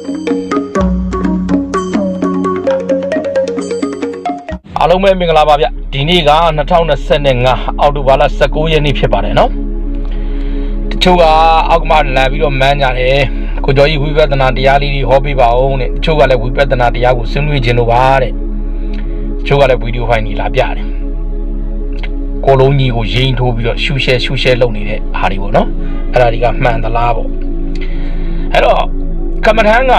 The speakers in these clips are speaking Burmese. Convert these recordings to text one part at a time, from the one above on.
အားလုံးပဲမင်္ဂလာပါဗျဒီနေ့က2025အောက်တိုဘာလ19ရက်နေ့ဖြစ်ပါတယ်နော်တချို့ကအောက်ကမှလာပြီးတော့မန်းကြတယ်ကိုကျော်ကြီးဝိပဿနာတရားလေးတွေဟောပေးပါဦးတဲ့တချို့ကလည်းဝိပဿနာတရားကိုဆွေးနွေးခြင်းလို့ပါတဲ့တချို့ကလည်းဗီဒီယိုဖိုင်တွေလာပြတယ်ကိုလုံးကြီးကိုရိန်ထိုးပြီးတော့ရှူရှဲရှူရှဲလုပ်နေတဲ့အားတွေပေါ့နော်အဲ့ဒါတွေကမှန်သလားပေါ့အဲ့တော့ ကမ္မထမ်းက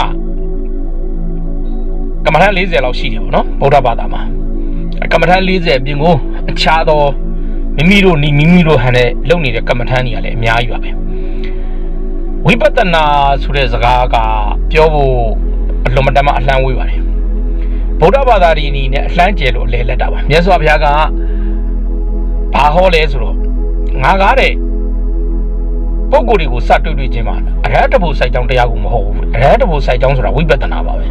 ကမ္မထမ်း40လောက်ရှိတယ်ပေါ့နော်ဗုဒ္ဓဘာသာမှာကမ္မထမ်း40အပြင်ကိုအခြားသောမိမိတို့နီမိမိတို့ဟန်နဲ့လုပ်နေတဲ့ကမ္မထမ်းတွေကလည်းအများကြီးပါပဲဝိပဿနာဆိုတဲ့စကားကပြောဖို့အလွန်မတန်မှအလှမ်းဝေးပါတယ်ဗုဒ္ဓဘာသာဒီအနေနဲ့အလှမ်းကျယ်လို့အလဲလက်တာပါမြတ်စွာဘုရားကဘာဟောလဲဆိုတော့ငါကားတဲ့ ပုံကိုယ်တွေကိုစတွေ့တွေ့ချင်းပါအရဟတဘုစိုက်ကြောင်းတရားကိုမဟုတ်ဘူးအရဟတဘုစိုက်ကြောင်းဆိုတာဝိပဿနာပါပဲ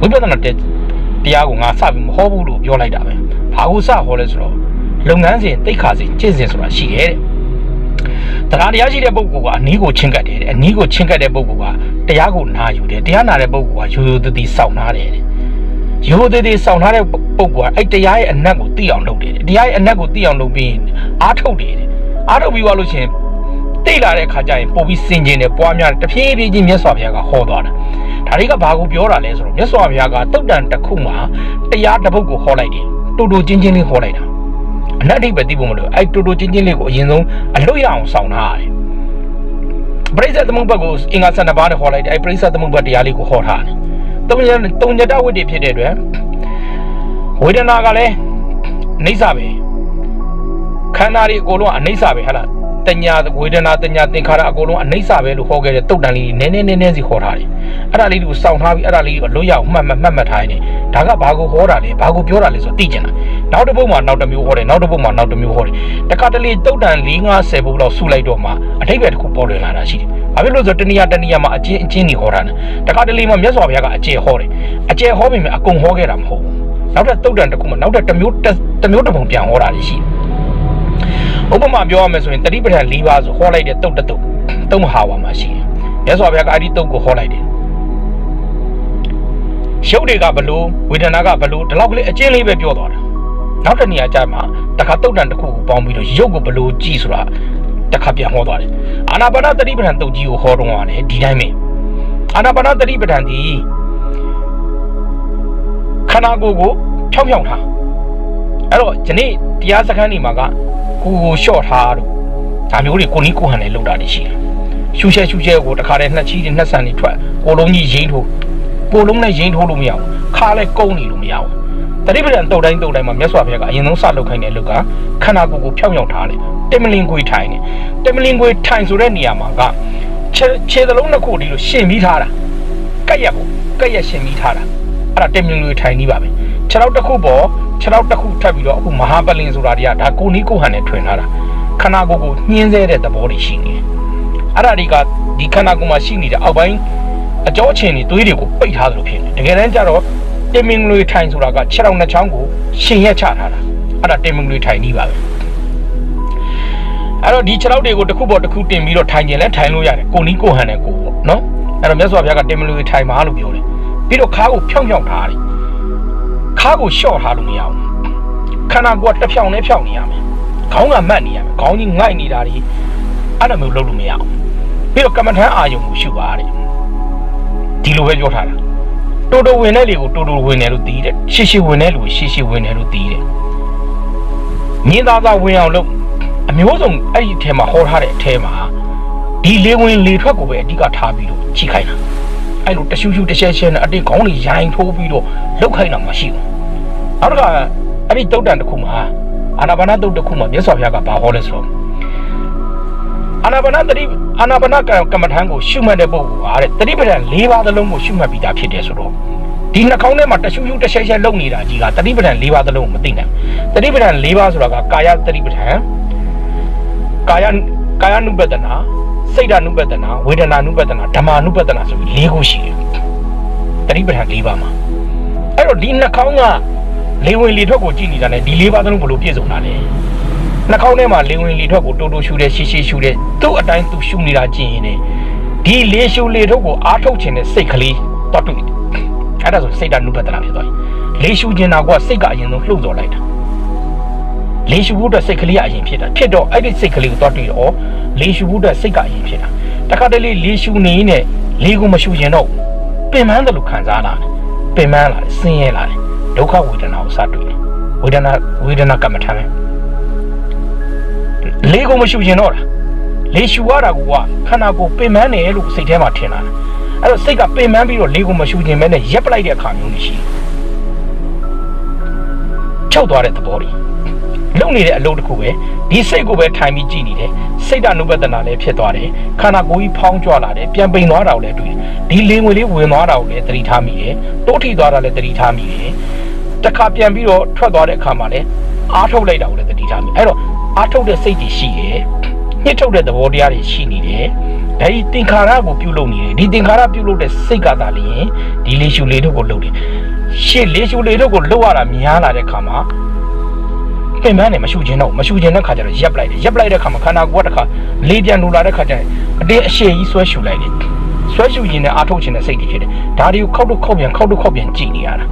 ဝိပဿနာတဲ့တရားကိုငါစပြီးမဟောဘူးလို့ပြောလိုက်တာပဲဘာကိုစဟောလဲဆိုတော့လုပ်ငန်းစဉ်တိတ်ခါစဉ်ကျင့်စဉ်ဆိုတာရှိတယ်တဲ့တရားတရားရှိတဲ့ပုဂ္ဂိုလ်ကအနည်းကိုချင်းကပ်တယ်တဲ့အနည်းကိုချင်းကပ်တဲ့ပုဂ္ဂိုလ်ကတရားကိုနာယူတယ်တရားနာတဲ့ပုဂ္ဂိုလ်ကရိုးရိုးသေးသေးစောင့်နာတယ်တဲ့ရိုးသေးသေးစောင့်ထားတဲ့ပုဂ္ဂိုလ်ကအဲ့တရားရဲ့အနက်ကိုသိအောင်လုပ်တယ်တဲ့တရားရဲ့အနက်ကိုသိအောင်လုပ်ပြီးအားထုတ်တယ်တဲ့အားထုတ်ပြီးသွားလို့ရှိရင် တိတ်လာတဲ့ခါကျရင်ပို့ပြီးစင်ကျင်တယ်ပွားများတယ်တဖြည်းဖြည်းချင်းမြတ်စွာဘုရားကဟောသွားတာဒါတွေကဘာကိုပြောတာလဲဆိုတော့မြတ်စွာဘုရားကတုတ်တန်တစ်ခုမှာတရားတစ်ပုဒ်ကိုဟောလိုက်တယ်တူတူချင်းချင်းလေးဟောလိုက်တာအနတ်အိပဲသိဖို့မလို့အဲ့တူတူချင်းချင်းလေးကိုအရင်ဆုံးအလွတ်ရအောင်ဆောင်ထားရတယ်ပရိစ္ဆေသမုပ္ပါကိုအင်္ဂါ12ပါးနဲ့ဟောလိုက်တယ်အဲ့ပရိစ္ဆေသမုပ္ပါတရားလေးကိုဟောထားတယ်တုံညတုံညတဝိတ္တိဖြစ်တဲ့အတွက်ဝေဒနာကလည်းအိဋ္ဌပဲခန္ဓာတွေအကုန်လုံးကအနိစ္စပဲဟဟလား တညာဝေဒနာတညာသင်္ခါရအကုန်လုံးအနိစ္စပဲလို့ဟောခဲ့တဲ့တုတ်တန်လေးနည်းနည်းနည်းနည်းစီဟောထားတယ်အဲ့ဒါလေးကိုစောင့်ထားပြီးအဲ့ဒါလေးကိုလွတ်ရအောင်မှတ်မှတ်မှတ်မှတ်ထားရင်ဒါကဘာကိုဟောတာလဲဘာကိုပြောတာလဲဆိုတော့သိကျင်တာနောက်တစ်ပုဒ်မှာနောက်တစ်မျိုးဟောတယ်နောက်တစ်ပုဒ်မှာနောက်တစ်မျိုးဟောတယ်တခါတလေတုတ်တန်4 50ပုဒ်လောက်စုလိုက်တော့မှအထိပ္ပယ်တစ်ခုပေါ်လွင်လာတာရှိတယ်ဘာဖြစ်လို့ဆိုတော့တဏှာတဏှာမှာအချင်းအချင်းကြီးဟောတာနဲ့တခါတလေမှာမြတ်စွာဘုရားကအကျယ်ဟောတယ်အကျယ်ဟောပြီမြအကုန်ဟောခဲ့တာမဟုတ်ဘူးနောက်တဲ့တုတ်တန်တစ်ခုမှာနောက်တဲ့တစ်မျိုးတစ်မျိုးတစ်ပုံပြန်ဟောတာရှိတယ် ဥပမာပြောရမယ်ဆိုရင်တတိပဋ္ဌာန်၄ပါးဆိုဟောလိုက်တဲ့တုတ်တတုတ်တုတ်မဟာဝါမှာရှိတယ်။မြတ်စွာဘုရားကအဲ့ဒီတုတ်ကိုဟောလိုက်တယ်။ရုပ်တွေကဘလို့ဝေဒနာကဘလို့ဒီလောက်ကလေးအကျဉ်းလေးပဲပြောသွားတာ။နောက်တစ်နေရာကျမှတခါတုတ်တန်တစ်ခုကိုပေါင်းပြီးတော့ရုပ်ကိုဘလို့ကြည့်ဆိုတာတခါပြန်ဟောသွားတယ်။အာနာပါနတတိပဋ္ဌာန်တုတ်ကြီးကိုဟောတော့ရတယ်ဒီတိုင်းပဲ။အာနာပါနတတိပဋ္ဌာန်ဒီခန္ဓာကိုယ်ကိုဖြောင်းဖြောင်းထားအဲ့တော့ဒီနေ့တရားစခန်းဒီမှာက ကိုကိုလျှော့ထားတော့ဒါမျိုးတွေကိုနီးကိုဟန်နဲ့လောက်တာတွေရှိတယ်ရှူရှဲရှူရှဲကိုတခါတည်းနှစ်ချီးတွေနှစ်ဆန်တွေထွက်ကိုလုံးကြီးရင်းထိုးကိုလုံးနဲ့ရင်းထိုးလို့မရဘူးခါလဲကုန်းနေလို့မရဘူးတတိပဒံတုတ်တိုင်းတုတ်တိုင်းမှာမြတ်စွာဘုရားကအရင်ဆုံးစလုပ်ခိုင်းတဲ့လူကခန္ဓာကိုယ်ကိုဖြောင်းဖြောင်းထားတယ်တင်မလင်ကိုထိုင်တယ်တင်မလင်ကိုထိုင်ဆိုတဲ့နေရာမှာကခြေခြေသလုံးနှစ်ခုဒီလိုရှင်ပြီးထားတာကက်ရက်ကိုကက်ရက်ရှင်ပြီးထားတာအဲ့ဒါတင်မလင်ကိုထိုင်နေပါပဲခြေထောက်တစ်ခုပေါ် ခြေထောက်တစ်ခုထပ်ပြီးတော့အခုမဟာပလင်ဆိုတာတွေကဒါကိုနီးကိုဟန်နဲ့ထွင်ထားတာခန္ဓာကိုယ်ကိုညှင်းဆဲတဲ့သဘောတွေရှိနေတယ်အဲ့ဒါတွေကဒီခန္ဓာကိုယ်မှာရှိနေတဲ့အောက်ပိုင်းအကြောအချင်းတွေသွေးတွေကိုပိတ်ထားသလိုဖြစ်နေတယ်တကယ်တမ်းကျတော့တင်မင်လွေထိုင်ဆိုတာကခြေထောက်နှစ်ချောင်းကိုရှင်ရက်ချထားတာအဲ့ဒါတင်မင်လွေထိုင်နေပါပဲအဲ့တော့ဒီခြေထောက်တွေကိုတစ်ခုပေါ်တစ်ခုတင်ပြီးတော့ထိုင်ကျင်လဲထိုင်လို့ရတယ်ကိုနီးကိုဟန်နဲ့ကိုပေါ့နော်အဲ့တော့မြတ်စွာဘုရားကတင်မင်လွေထိုင်ပါလို့ပြောတယ်ပြီးတော့ခါးကိုဖြောင်းဖြောင်းထားတယ် ခါးကိုလျှော့ထားလို့မရဘူးခန္ဓာကိုယ်ကတစ်ဖြောင်းနဲ့ဖြောင်းနေရမယ်ခေါင်းကမတ်နေရမယ်ခေါင်းကြီးငိုက်နေတာတွေအဲ့လိုမျိုးလုပ်လို့မရအောင်ပြီးတော့ကမ္မထမ်းအာယုံကိုရှုပါတဲ့ဒီလိုပဲပြောထားတာတိုးတိုးဝင်တဲ့လေကိုတိုးတိုးဝင်တယ်လို့သိတယ်ရှေ့ရှေ့ဝင်တဲ့လူကိုရှေ့ရှေ့ဝင်တယ်လို့သိတယ်မြင်းသားသားဝင်အောင်လုပ်အမျိုးစုံအဲ့ဒီအထဲမှာဟောထားတဲ့အထဲမှာဒီလေဝင်လေထွက်ကိုပဲအဓိကထားပြီးတော့ချိန်ခိုင်းတာအဲ့လိုတရှူးရှူးတရှဲရှဲနဲ့အတိတ်ခေါင်းတွေရိုင်ထိုးပြီးတော့လောက်ခိုင်းတာမှရှိဘူး နောက်တစ်ခါအဲ့ဒီတုတ်တန်တစ်ခုမှာအာနာပါနတုတ်တစ်ခုမှာမြတ်စွာဘုရားကဘာဟောလဲဆိုတော့အာနာပါနတတိအာနာပါနကမ္မထံကိုရှုမှတ်တဲ့ပုဂ္ဂိုလ်ဟာတဲ့တတိပဒံ၄ပါးသလုံးကိုရှုမှတ်ပြီးသားဖြစ်တယ်ဆိုတော့ဒီနှာခေါင်းထဲမှာတရှူးရှူးတရှဲရှဲလုံနေတာကြီးကတတိပဒံ၄ပါးသလုံးကိုမသိနိုင်ဘူးတတိပဒံ၄ပါးဆိုတာကကာယတတိပဒံကာယကာယ ानु ပဒနာစိတ်ဓာ ानु ပဒနာဝေဒနာ ानु ပဒနာဓမ္မ ानु ပဒနာဆိုပြီး၄ခုရှိတယ်တတိပဒံ၄ပါးမှာအဲ့တော့ဒီနှာခေါင်းက လေဝင်လေထွက်ကိုကြည့်နေတာ ਨੇ ဒီ၄ပါးသလုံးဘယ်လိုပြည့်စုံတာလဲနှာခေါင်းထဲမှာလေဝင်လေထွက်ကိုတိုးတိုးရှူတယ်ရှီရှီရှူတယ်သူ့အတိုင်းသူရှူနေတာကြည့်ရင်ねဒီလေရှုလေထုတ်ကိုအားထုတ်ခြင်းနဲ့စိတ်ကလေးတော့တွေ့တယ်အဲ့ဒါဆိုစိတ်ဓာတ်နုပဒနာဖြစ်သွားပြီလေရှုခြင်းနာကစိတ်ကအရင်ဆုံးလှုပ်စော်လိုက်တာလေရှုဖို့အတွက်စိတ်ကလေးကအရင်ဖြစ်တာဖြစ်တော့အဲ့ဒီစိတ်ကလေးကိုတော့တွေ့တော့လေရှုဖို့အတွက်စိတ်ကအရင်ဖြစ်တာတခါတလေလေရှုနေနဲ့လေကိုမရှုခြင်းတော့ပင်ပန်းတယ်လို့ခံစားလာတယ်ပင်ပန်းလာတယ်ဆင်းရဲလာတယ် ဒုက္ခဝေဒနာကိုစတွေ့တယ်ဝေဒနာဝေဒနာကမ္မထမ်းလေကိုမရှုခြင်းတော့တာလေရှုရတာကခန္ဓာကိုယ်ပင်ပန်းတယ်လို့စိတ်ထဲမှာထင်လာတယ်အဲ့တော့စိတ်ကပင်ပန်းပြီးတော့လေကိုမရှုခြင်းပဲနဲ့ရက်ပလိုက်တဲ့အခါမျိုးတွေရှိတယ်ချုပ်သွားတဲ့သဘောတွေ လုံနေတဲ့အလုပ်တစ်ခုပဲဒီစိတ်ကိုပဲထိုင်ပြီးကြည့်နေတယ်စိတ်ဓာတ်နုပဒနာလည်းဖြစ်သွားတယ်ခန္ဓာကိုယ်ကြီးဖောင်းကြွလာတယ်ပြန်ပိန်သွားတာကိုလည်းတွေ့တယ်ဒီလေငွေလေးဝင်သွားတာကိုလည်းသတိထားမိတယ်တိုးထီသွားတာလည်းသတိထားမိတယ်တခါပြန်ပြီးတော့ထွက်သွားတဲ့အခါမှာလည်းအားထုတ်လိုက်တာကိုလည်းသတိထားမိအဲ့တော့အားထုတ်တဲ့စိတ်တွေရှိတယ်ညှစ်ထုတ်တဲ့သဘောတရားတွေရှိနေတယ်အဲဒီသင်္ခါရကိုပြုလုပ်နေတယ်ဒီသင်္ခါရပြုလုပ်တဲ့စိတ်ကသာလျှင်ဒီလေရှုလေတို့ကိုလုပ်တယ်ရှေ့လေရှုလေတို့ကိုလှုပ်ရတာများလာတဲ့အခါမှာ ပင်ပန်းနေမရှုခြင်းတော့မရှုခြင်းတဲ့ခါကျတော့ရက်ပလိုက်တယ်ရက်ပလိုက်တဲ့ခါမှာခန္ဓာကိုယ်ကတစ်ခါလေပြန်လိုလာတဲ့ခါကျရင်အတင်းအရှည်ကြီးဆွဲရှုလိုက်တယ်ဆွဲရှုခြင်းနဲ့အားထုတ်ခြင်းနဲ့စိတ်တွေဖြစ်တယ်ဒါတွေကိုခောက်တော့ခောက်ပြန်ခောက်တော့ခောက်ပြန်ကြည်နေရတာ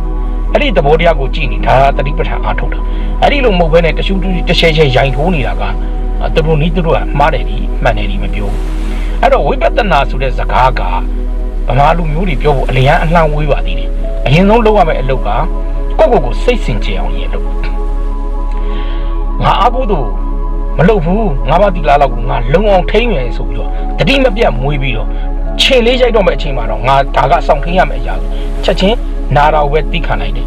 အဲ့ဒီသဘောတရားကိုကြည်နေတာတတိပဋ္ဌာန်အားထုတ်တာအဲ့ဒီလိုမဟုတ်ဘဲနဲ့တရှုတရှဲရှဲရိုင်ထိုးနေတာကသူတို့နီးသူတို့ကမှားတယ်ဒီမှန်တယ်ဒီမပြောဘူးအဲ့တော့ဝိပဿနာဆိုတဲ့စကားကဗမာလူမျိုးတွေပြောဖို့အလျံအလှမ်းဝေးပါသေးတယ်အရင်ဆုံးလုပ်ရမယ့်အလုပ်ကကိုယ့်ကိုယ်ကိုစိတ်စင်ကြယ်အောင်ရင်လုပ် ငါအကုသို့မလုပ်ဘူးငါဘာတိလာလောက်ကိုငါလုံအောင်ထိမ့်မယ်ဆိုပြီးတော့တတိမပြတ်မွေးပြီးတော့ခြေလေးရိုက်တော့မယ့်အချိန်မှာတော့ငါဒါကစောင့်ခင်းရမယ့်အရာချက်ချင်းနာတာကိုပဲသိခံလိုက်တယ်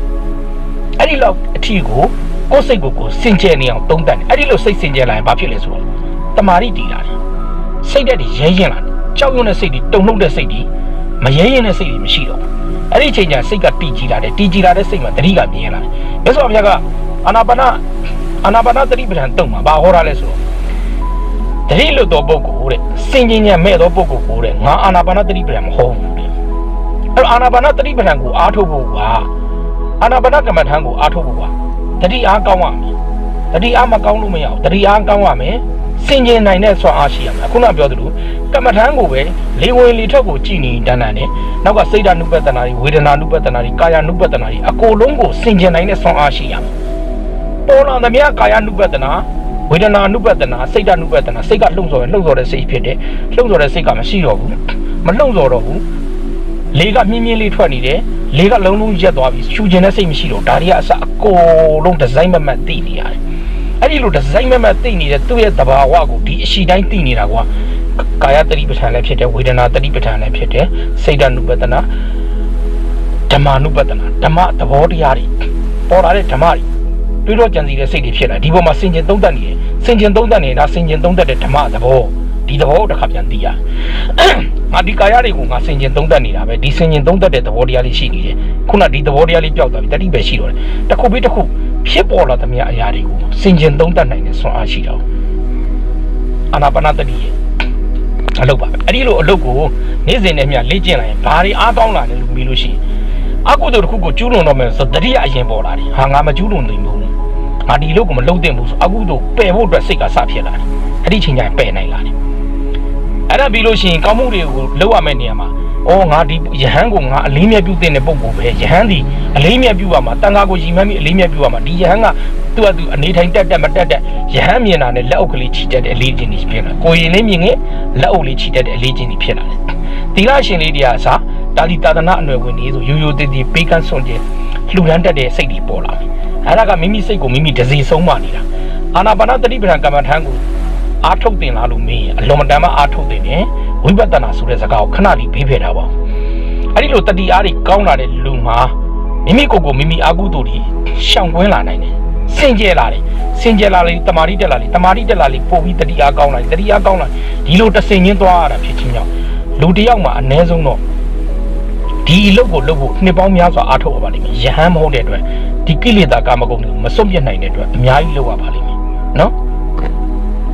အဲ့ဒီလောက်အထီကိုကိုယ်စိတ်ကိုကိုယ်စင်ကြယ်နေအောင်တုံးတတ်တယ်အဲ့ဒီလိုစိတ်စင်ကြယ်လာရင်ဘာဖြစ်လဲဆိုတော့တမာရီတည်လာတယ်စိတ်ဓာတ်တွေရဲရင်လာတယ်ကြောက်ရွံ့တဲ့စိတ်တွေတုန်လှုပ်တဲ့စိတ်တွေမရဲရင်တဲ့စိတ်တွေမရှိတော့ဘူးအဲ့ဒီအချိန်ကျစိတ်ကတီကြည်လာတယ်တီကြည်လာတဲ့စိတ်မှာတတိကမြင်လာတယ်မြတ်စွာဘုရားကအာနာပါန အာနာပါနတတိပဋ္ဌာန်တုံမှာဘာဟောတာလဲဆိုတော့တတိလွတ်သောပုဂ္ဂိုလ်တဲ့စင်ကြင်ညံမဲ့သောပုဂ္ဂိုလ်ကိုတဲ့ငါအာနာပါနတတိပဋ္ဌာန်မဟောဘူးတဲ့အဲ့တော့အာနာပါနတတိပဋ္ဌာန်ကိုအားထုတ်ဖို့ကအာနာပါနကမ္မထံကိုအားထုတ်ဖို့ကတတိအားကောင်းရမယ်တတိအားမကောင်းလို့မရဘူးတတိအားကောင်းရမယ်စင်ကြင်နိုင်တဲ့ဆွမ်းအားရှိရမယ်ခုနပြောသလိုကမ္မထံကိုပဲလေဝင်လေထွက်ကိုကြည်နေတန်းတန်းနဲ့နောက်ကစိတ်ဓာတ်နုပဒနာတွေဝေဒနာနုပဒနာတွေကာယနုပဒနာတွေအကုန်လုံးကိုစင်ကြင်နိုင်တဲ့ဆွမ်းအားရှိရမယ် ပေါ်လာသမျှကာယနုပဒနာဝေဒနာနုပဒနာစိတ်ဓာတ်နုပဒနာစိတ်ကလှုပ်ဆော်ရင်လှုပ်ဆော်တဲ့စိတ်ဖြစ်တယ်လှုပ်ဆော်တဲ့စိတ်ကမရှိတော့ဘူးမလှုပ်ဆော်တော့ဘူးလေကမြင်းမြင်းလေးထွက်နေတယ်လေကလုံးလုံးရက်သွားပြီရှူကျင်တဲ့စိတ်မရှိတော့ဒါတွေကအစအကုန်လုံးဒီဇိုင်းမမတ်သိနေရတယ်အဲ့ဒီလိုဒီဇိုင်းမမတ်သိနေတဲ့သူ့ရဲ့သဘာဝကိုဒီအရှိတိုင်းသိနေတာကွာကာယတတိပဋ္ဌာန်လည်းဖြစ်တယ်ဝေဒနာတတိပဋ္ဌာန်လည်းဖြစ်တယ်စိတ်ဓာတ်နုပဒနာဓမ္မနုပဒနာဓမ္မသဘောတရားတွေပေါ်လာတဲ့ဓမ္မတွေ တွေးတော့ကြံစီတဲ့စိတ်တွေဖြစ်လာဒီပေါ်မှာစင်ကျင်သုံးတတ်နေတယ်စင်ကျင်သုံးတတ်နေတာစင်ကျင်သုံးတတ်တဲ့ဓမ္မသဘောဒီသဘောကိုတစ်ခါပြန်သိရငါဒီကာယတွေကိုငါစင်ကျင်သုံးတတ်နေတာပဲဒီစင်ကျင်သုံးတတ်တဲ့သဘောတရားလေးရှိနေတယ်ခုနဒီသဘောတရားလေးပျောက်သွားပြီတတိပဲရှိတော့တယ်တစ်ခုပြီးတစ်ခုဖြစ်ပေါ်လာသမျှအရာတွေကိုစင်ကျင်သုံးတတ်နိုင်တဲ့ဆွမ်းအားရှိတော့အာနာပါနတတိရဲ့အလုပ်ပါပဲအဲ့ဒီလိုအလုပ်ကိုနေ့စဉ်နဲ့မျှလေ့ကျင့်လိုက်ရင်ဘာတွေအားကောင်းလာလဲလို့မေးလို့ရှိရင်အကုသိုလ်တစ်ခုကိုကျူးလွန်တော့မယ်ဆိုတတိယအရင်ပေါ်လာတယ်ဟာငါမကျူးလွန်နိုင်ဘူး ငါဒီလုပ်ကိုမလုပ်သင့်ဘူးဆိုအကုသိုလ်ပယ်ဖို့အတွက်စိတ်ကစဖြစ်လာတယ်အဲ့ဒီချိန်ကျရင်ပယ်နိုင်လာတယ်အဲ့ဒါပြီးလို့ရှိရင်ကောင်းမှုတွေကိုလုပ်ရမယ့်နေရာမှာအော်ငါဒီယဟန်ကိုငါအလေးမြတ်ပြုတဲ့ပုံကိုပဲယဟန်ဒီအလေးမြတ်ပြုပါမှာတန်ခါကိုရီမန်းပြီးအလေးမြတ်ပြုပါမှာဒီယဟန်ကသူ့အတူအနေထိုင်တက်တက်မတက်တက်ယဟန်မြင်တာနဲ့လက်အုပ်ကလေးခြိတက်တဲ့အလေးချင်းကြီးဖြစ်လာကိုရင်လေးမြင်ငယ်လက်အုပ်လေးခြိတက်တဲ့အလေးချင်းကြီးဖြစ်လာတယ်သီလရှင်လေးတရားအစား တာလီတာသနာအနွယ်ဝင်နေဆိုရိုးရိုးတည်တည်ပေးကန်းစွန့်ကျင်လှူဒန်းတတ်တဲ့စိတ်တွေပေါ်လာတယ်အဲ့ဒါကမိမိစိတ်ကိုမိမိတစီဆုံးမနေတာအာနာပါနတတိပဋ္ဌာန်ကမ္မထံကိုအားထုတ်တင်လားလို့မေးရင်အလွန်မတန်မှအားထုတ်တင်တယ်ဝိပဿနာဆိုတဲ့စကားကိုခဏလေးဘေးဖယ်ထားပါအဲ့ဒီလိုတတိအားတွေကောင်းလာတဲ့လူမှာမိမိကိုယ်ကိုမိမိအာကုသိုလ်တွေရှောင်ကွင်းလာနိုင်တယ်စင်ကြယ်လာတယ်စင်ကြယ်လာလေတမာတိတက်လာလေတမာတိတက်လာလေပို့ပြီးတတိအားကောင်းလာတယ်တတိအားကောင်းလာဒီလိုတဆင်ချင်းသွားရတာဖြစ်ချင်းကြောင့်လူတယောက်မှာအ ਨੇ ဆုံးတော့ ဒီအလုပ်ကိုလုပ်ဖို့နှစ်ပေါင်းများစွာအားထုတ်ရပါလိမ့်မယ်ယဟန်မဟုတ်တဲ့အတွက်ဒီကိလေသာကာမဂုဏ်တွေကိုမစွန့်ပြတ်နိုင်တဲ့အတွက်အများကြီးလုပ်ရပါလိမ့်မယ်နော်